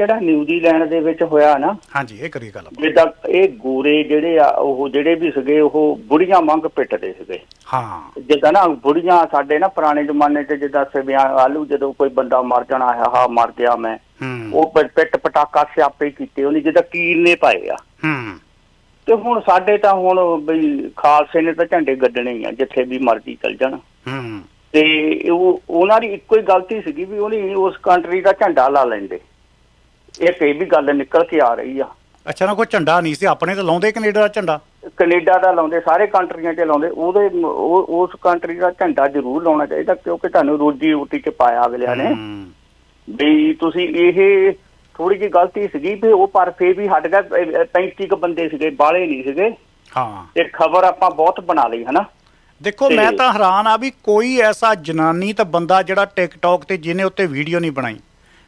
ਜਿਹੜਾ ਨਿਊਜ਼ੀਲੈਂਡ ਦੇ ਵਿੱਚ ਹੋਇਆ ਨਾ ਹਾਂਜੀ ਇਹ ਕਰੀਏ ਗੱਲ ਆਪਾਂ। ਜਿੱਦਾਂ ਇਹ ਗੋਰੇ ਜਿਹੜੇ ਆ ਉਹ ਜਿਹੜੇ ਵੀ ਸੀਗੇ ਉਹ ਬੁੜੀਆਂ ਵਾਂਗ ਪਿੱਟਦੇ ਸੀਗੇ। ਹਾਂ। ਜਿੱਦਾਂ ਨਾ ਬੁੜੀਆਂ ਸਾਡੇ ਨਾ ਪੁਰਾਣੇ ਜ਼ਮਾਨੇ 'ਚ ਜਿੱਦਾਂ ਸਿਵਿਆਂ ਆਲੂ ਜਦੋਂ ਕੋਈ ਬੰਦਾ ਮਰ ਜਾਣਾ ਹੈ ਹਾਂ ਮਰ ਗਿਆ ਮੈਂ ਉਹ ਪਿੱਟ ਪਟਾਕਾ ਸਿਆਪੇ ਕੀਤੇ ਉਹਨੇ ਜਿੱਦਾਂ ਕੀਰ ਨੇ ਪਾਏ ਆ। ਹੂੰ। ਤੇ ਹੁਣ ਸਾਡੇ ਤਾਂ ਹੁਣ ਬਈ ਖਾਲਸੇ ਨੇ ਤਾਂ ਝੰਡੇ ਗੱਡਣੇ ਹੀ ਆ ਜਿੱਥੇ ਵੀ ਮਰਜ਼ੀ ਚੱਲ ਜਾਣ। ਹੂੰ। ਤੇ ਉਹ ਉਹਨਾਂ ਦੀ ਇੱਕੋ ਹੀ ਗਲਤੀ ਸੀਗੀ ਵੀ ਉਹਨੇ ਉਸ ਕੰਟਰੀ ਦਾ ਝੰਡਾ ਲਾ ਲੈਂਦੇ। ਇਹ ਕਈ ਵੀ ਗੱਲ ਨਿਕਲ ਕੇ ਆ ਰਹੀ ਆ। ਅੱਛਾ ਨਾ ਕੋਈ ਝੰਡਾ ਨਹੀਂ ਸੀ? ਆਪਣੇ ਤਾਂ ਲਾਉਂਦੇ ਕੈਨੇਡਾ ਦਾ ਝੰਡਾ? ਕੈਨੇਡਾ ਦਾ ਲਾਉਂਦੇ ਸਾਰੇ ਕੰਟਰੀਆਂ 'ਚ ਲਾਉਂਦੇ। ਉਹਦੇ ਉਹ- ਉਸ ਕੰਟਰੀ ਦਾ ਝੰਡਾ ਜ਼ਰੂਰ ਲਾਉਣਾ ਚਾਹੀਦਾ ਕਿਉਂਕਿ ਤੁਹਾਨੂੰ ਰੋਜੀ ਰੋਟੀ 'ਚ ਪਾਇਆ ਅਗਲਿਆਂ ਨੇ। ਵੀ ਤੁਸੀਂ ਇਹ ਥੋੜੀ ਜਿਹੀ ਗਲਤੀ ਸੀਗੀ ਵੀ ਉਹ ਪਰ ਫੇਰ ਵੀ ਹਟ ਗਿਆ 35 ਕ ਬੰਦੇ ਸੀਗੇ ਬਾਲੇ ਨਹੀਂ ਸੀਗੇ। ਹਾਂ। ਤੇ ਖਬਰ ਆਪਾਂ ਬਹੁਤ ਬਣਾ ਲਈ ਹਨਾ? ਦੇਖੋ ਤੇ- ਮੈਂ ਤਾਂ ਹੈਰਾਨ ਆ ਵੀ ਕੋਈ ਐਸਾ ਜਨਾਨੀ ਤਾਂ ਬੰਦਾ ਜਿਹੜਾ ਟਿਕਟੌਕ ਤੇ ਜਿਹਨੇ ਉੱਤੇ ਵੀਡੀਓ ਨਹੀਂ ਬਣਾਈ।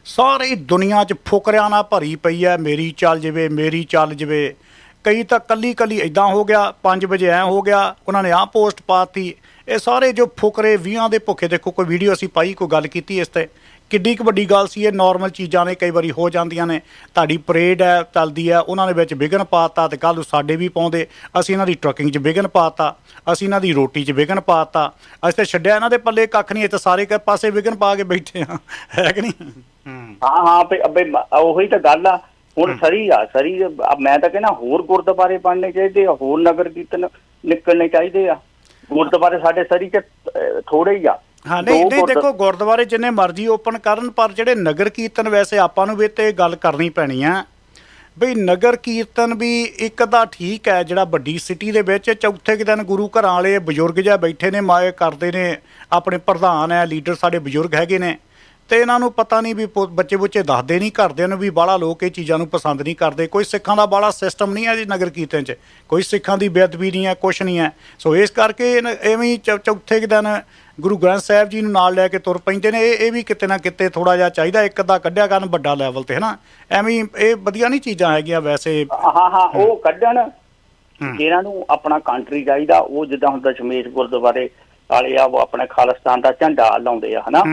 ਸਾਰੀ ਦੁਨੀਆ 'ਚ ਫੁਕਰਿਆਂ ਨਾਲ ਭਰੀ ਪਈ ਹੈ ਮੇਰੀ ਚੱਲ ਜਵੇ, ਮੇਰੀ ਚੱਲ ਜਵੇ। ਕਈ ਤਾਂ ਕੱਲੀ ਕੱਲੀ ਇਦਾਂ ਹੋ ਗਿਆ 5 ਵਜੇ ਐ ਹੋ ਗਿਆ, ਉਹਨਾਂ ਨੇ ਆਹ ਪੋਸਟ ਪਾਤੀ ਇਹ ਸਾਰੇ ਜੋ ਫੁਕਰੇ 20 ਦੇ ਭੁੱਖੇ ਦੇਖੋ ਕੋਈ ਵੀਡੀਓ ਅਸੀਂ ਪਾਈ ਕੋਈ ਗੱਲ ਕੀਤੀ ਇਸ ਤੇ। ਕਿੱਡੀ ਕੁ ਵੱਡੀ ਗੱਲ ਸੀ ਇਹ ਨਾਰਮਲ ਚੀਜ਼ਾਂ ਨੇ ਕਈ ਵਾਰੀ ਹੋ ਜਾਂਦੀਆਂ ਨੇ। ਤੁਹਾਡੀ ਪਰੇਡ ਹੈ ਚੱਲਦੀ ਹੈ ਉਹਨਾਂ ਦੇ ਵਿੱਚ ਵਿਘਨ ਪਾਤਾ ਤੇ ਕੱਲ ਨੂੰ ਸਾਡੇ ਵੀ ਪਾਉਂਦੇ। ਅਸੀਂ ਇਹਨਾਂ ਦੀ ਟਰੱਕਿੰਗ 'ਚ ਵਿਘਨ ਪਾਤਾ ਅਸੀਂ ਇਹਨਾਂ ਦੀ ਰੋਟੀ 'ਚ ਵਿਘਨ ਪਾਤਾ ਅਸੀਂ ਤੇ ਛੱਡਿਆ ਇਹਨਾਂ ਦੇ ਪੱਲੇ ਕੱਖ ਨਹੀਂ ਤਾਂ ਸਾਰੇ ਪਾਸੇ ਵਿਘਨ ਪਾ ਕੇ ਬੈਠੇ ਆ ਹੈ ਕਿ ਨਹੀਂ? ਹੂੰ ਹਾਂ ਵੀ ਅਬੇ ਉਹੀ ਤਾਂ ਗੱਲ ਆ। ਹੁਣ ਸਰੀ ਆ ਸਰੀ ਮੈਂ ਤਾਂ ਕਹਿੰਦਾ ਹੋਰ ਗੁਰਦੁਆਰੇ ਬਣਨੇ ਚਾਹੀਦੇ ਆ ਹੋਰ ਨਗਰ ਕੀਰਤਨ ਨਿਕਲਣੇ ਚਾਹੀਦੇ ਆ। ਗੁਰਦੁਆਰੇ ਸਾਡੇ ਸਰੀ ਚ ਥੋੜੇ ਹੀ ਆ। ਹਾਂ ਨਹੀਂ ਦੋ ਨਹੀਂ ਦੇਖੋ ਗੁਰਦੁਆਰੇ ਜਿੰਨੇ ਮਰਜ਼ੀ ਓਪਨ ਕਰਨ ਪਰ ਜਿਹੜੇ ਨਗਰ ਕੀਰਤਨ ਵੈਸੇ ਆਪਾਂ ਨੂੰ ਵੀ ਤੇ ਗੱਲ ਕਰਨੀ ਪੈਣੀ ਆ। ਬਈ ਨਗਰ ਕੀਰਤਨ ਵੀ ਇੱਕ ਤਾਂ ਠੀਕ ਹੈ ਜਿਹੜਾ ਵੱਡੀ ਸਿਟੀ ਦੇ ਵਿੱਚ ਚੌਥੇ ਕੁ ਦਿਨ ਗੁਰੂ ਘਰਾਂ ਵਾਲੇ ਬਜ਼ੁਰਗ ਜਿਹਾ ਬੈਠੇ ਨੇ ਮਾਏ ਕਰਦੇ ਨੇ ਆਪਣੇ ਪ੍ਰਧਾਨ ਹੈ ਲੀਡਰ ਸਾਡੇ ਬਜ਼ੁਰਗ ਹੈਗੇ ਨੇ। ਤੇ ਇਹਨਾਂ ਨੂੰ ਪਤਾ ਨਹੀਂ ਵੀ ਪੁ- ਬੱਚੇ ਬੁੱਚੇ ਦੱਸਦੇ ਨਹੀਂ, ਘਰਦਿਆਂ ਨੂੰ ਵੀ ਬਾਹਲਾ ਲੋਕ ਇਹ ਚੀਜ਼ਾਂ ਨੂੰ ਪਸੰਦ ਨਹੀਂ ਕਰਦੇ। ਕੋਈ ਸਿੱਖਾਂ ਦਾ ਬਾਹਲਾ ਸਿਸਟਮ ਨਹੀਂ ਹੈ ਜੀ ਨਗਰ ਕੀਰਤਨ 'ਚ। ਕੋਈ ਸਿੱਖਾਂ ਦੀ ਬੇਅਦਬੀ ਨਹੀਂ ਹੈ, ਕੁਛ ਨਹੀਂ ਹੈ। ਸੋ ਇਸ ਕਰਕੇ ਇਹ- ਐਵੇਂ ਹੀ ਚੌਥੇ ਕੁ ਦਿਨ ਗੁਰੂ ਗ੍ਰੰਥ ਸਾਹਿਬ ਜੀ ਨੂੰ ਨਾਲ ਲੈ ਕੇ ਤੁਰ ਪੈਂਦੇ ਨੇ। ਇਹ ਇਹ ਵੀ ਕਿਤੇ ਨਾ ਕਿਤੇ ਥੋੜਾ ਜਿਹਾ ਚਾਹੀਦਾ, ਇੱਕ ਅੱਧਾ ਕੱਢਿਆ ਕਰਨ ਵੱਡਾ ਲੈਵਲ ਤੇ, ਹੈ ਨਾ? ਐਵੇਂ ਇਹ ਵਧੀਆ ਨਹੀਂ ਚੀਜ਼ਾਂ ਹੈਗੀਆਂ ਵੈਸੇ। ਹਾਂ ਹਾਂ, ਉਹ ਕੱਢਣ ਜਿਹਨਾਂ ਨੂੰ ਆਪਣਾ ਕੰਟਰੀ ਚਾਹੀਦਾ ਉਹ ਜਿੱਦਾਂ ਹੁਣ ਦਸ਼ਮੇਸ਼ ਗੁਰਦੁਆਰੇ ਵਾਲੇ ਆ ਉਹ ਆਪਣੇ ਖਾਲਿਸਤਾਨ ਦਾ ਝੰਡਾ ਲਾਉਂਦੇ ਆ ਹਨਾ?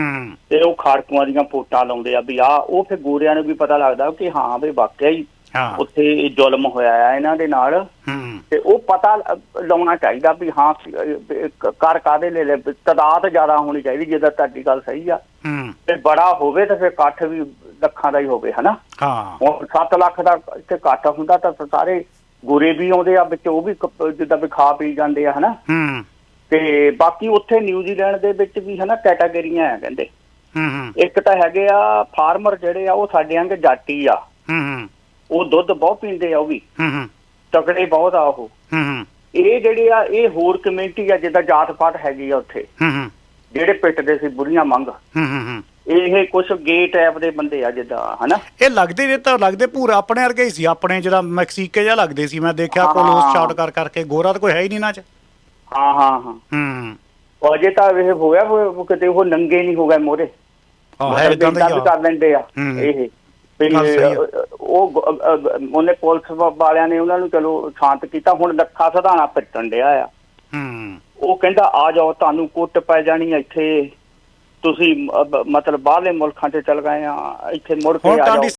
ਤੇ ਉਹ ਖਾੜਕੂਆਂ ਦੀਆਂ ਪੋਟਾਂ ਲਾਉਂਦੇ ਆ ਵੀ ਆ ਉਹ ਫਿਰ ਗੋਰਿਆਂ ਨੂੰ ਵੀ ਪਤਾ ਲੱਗਦਾ ਕਿ ਹਾਂ ਵੀ ਵਾਕਿਆ ਹੀ ਉੱਥੇ ਜ਼ੁਲਮ ਹੋਇਆ ਆ ਇਹਨਾਂ ਦੇ ਨਾਲ। ਤੇ ਉਹ ਪਤਾ ਲਾਉਣਾ ਚਾਹੀਦਾ ਵੀ ਹਾਂ ਕਰ ਕਾਦੇ ਲੈ ਲੈ ਤਦਾਦ ਜ਼ਿਆਦਾ ਹੋਣੀ ਚਾਹੀਦੀ ਜਿਹਦਾ ਤੁਹਾਡੀ ਗੱਲ ਸਹੀ ਆ। ਤੇ ਬੜਾ ਹੋਵੇ ਤਾਂ ਫਿਰ ਇਕੱਠ ਵੀ ਲੱਖਾਂ ਦਾ ਹੀ ਹੋਵੇ ਹਨਾ? ਹਾਂ। ਹੁਣ 7 ਲੱਖ ਦਾ ਇੱਥੇ ਇਕੱਠ ਹੁੰਦਾ ਤਾਂ ਸਾਰੇ ਗੋਰੇ ਵੀ ਆਉਂਦੇ ਆ ਵਿੱਚ ਉਹ ਵੀ ਜਿੱਦਾਂ ਵੀ ਖਾ ਪੀ ਜਾਂਦੇ ਆ ਹਨਾ? ਹੂੰ। ਤੇ ਬਾਕੀ ਉੱਥੇ ਨਿਊਜ਼ੀਲੈਂਡ ਦੇ ਵਿੱਚ ਵੀ ਹਨਾ ਕੈਟਾਗਰੀਆਂ ਆ ਕਹਿੰਦੇ। ਹੂੰ ਹੂੰ। ਇੱਕ ਤਾਂ ਹੈਗੇ ਆ ਫਾਰਮਰ ਜਿਹੜੇ ਆ ਉਹ ਸਾਡੇ ਵਾਂਗੇ ਜਾਟੀ ਆ। ਹੂੰ ਹੂੰ। ਉਹ ਦੁੱਧ ਬਹੁਤ ਪੀਂਦੇ ਆ ਉਹ ਵੀ। ਹੂੰ ਹੂੰ। ਤਕੜੇ ਬਹੁਤ ਆ ਉਹ। ਹੂੰ ਹੂੰ। ਇਹ ਜਿਹੜੇ ਆ ਇਹ ਹੋਰ ਕਮਿਊਨਿਟੀ ਆ ਜਿੱਦਾਂ ਜਾਤ ਪਾਤ ਹੈਗੀ ਆ ਉੱਥੇ। ਹੂੰ ਹੂੰ। ਜਿਹੜੇ ਪਿੱਟਦੇ ਸੀ ਬੁੜੀਆਂ ਮੰਗ ਹੂੰ ਹੂੰ ਹੂੰ। ਇਹ ਕੁਝ ਗੇ ਟਾਈਪ ਦੇ ਬੰਦੇ ਆ ਜਿੱਦਾਂ ਹਨਾ? ਇਹ ਲੱਗਦੇ ਨੇ ਤਾਂ ਲੱਗਦੇ ਪੂਰਾ ਆਪਣੇ ਵਰਗੇ ਹੀ ਸੀ। ਆਪਣੇ ਜਿਹੜਾ ਮੈਕਸੀਕੇ ਜਿਹਾ ਲੱਗਦੇ ਸੀ ਮੈਂ ਦੇਖਿਆ ਹਾਂ। ਕੋਲੋਸ ਸ਼ਾਟ ਕਰ ਕਰਕੇ। ਗੋਰਾ ਤਾਂ ਕੋਈ ਹੈ ਹੀ ਨਹੀਂ ਨਾ ਚ। ਹਾਂ ਹਾਂ ਹਾਂ। ਹੂੰ। ਉਹ ਅਜੇ ਤਾਂ ਇਹ ਹੋਇਆ ਉਹ ਕਿਤੇ ਉਹ ਨੰਗੇ ਨਹੀਂ ਹੋ ਗਏ ਮੋਰੇ ਆ ਹੈ ਇਦਾਂ ਦਾ ਹੀ ਕਰ ਲੈਂਦੇ ਆ ਹੂੰ। ਇਹ। ਉਹ ਉਹਨੇ ਪੁਲਿਸ ਵਾਲਿਆਂ ਨੇ ਉਹਨਾਂ ਨੂੰ ਚਲੋ ਸ਼ਾਂਤ ਕੀਤਾ। ਹੁਣ ਲੱਖਾ ਸਧਾਣਾ ਪਿੱਟਣ ਡਿਆ ਆ। ਹੂੰ। ਉਹ ਕਹਿੰਦਾ ਆ ਜਾਓ ਤੁਹਾਨੂੰ ਕੁੱਟ ਪੈ ਜਾਣੀ ਇੱਥੇ। ਤੁਸੀਂ ਮਤਲਬ ਬਾਹਰਲੇ ਮੁਲਕਾਂ 'ਚ ਚਲ ਗਏ ਆ ਇੱਥੇ ਮੁੜ ਕੇ ਹੁਣ ਆ ਜਾਓ। ਟਾਂਡੀ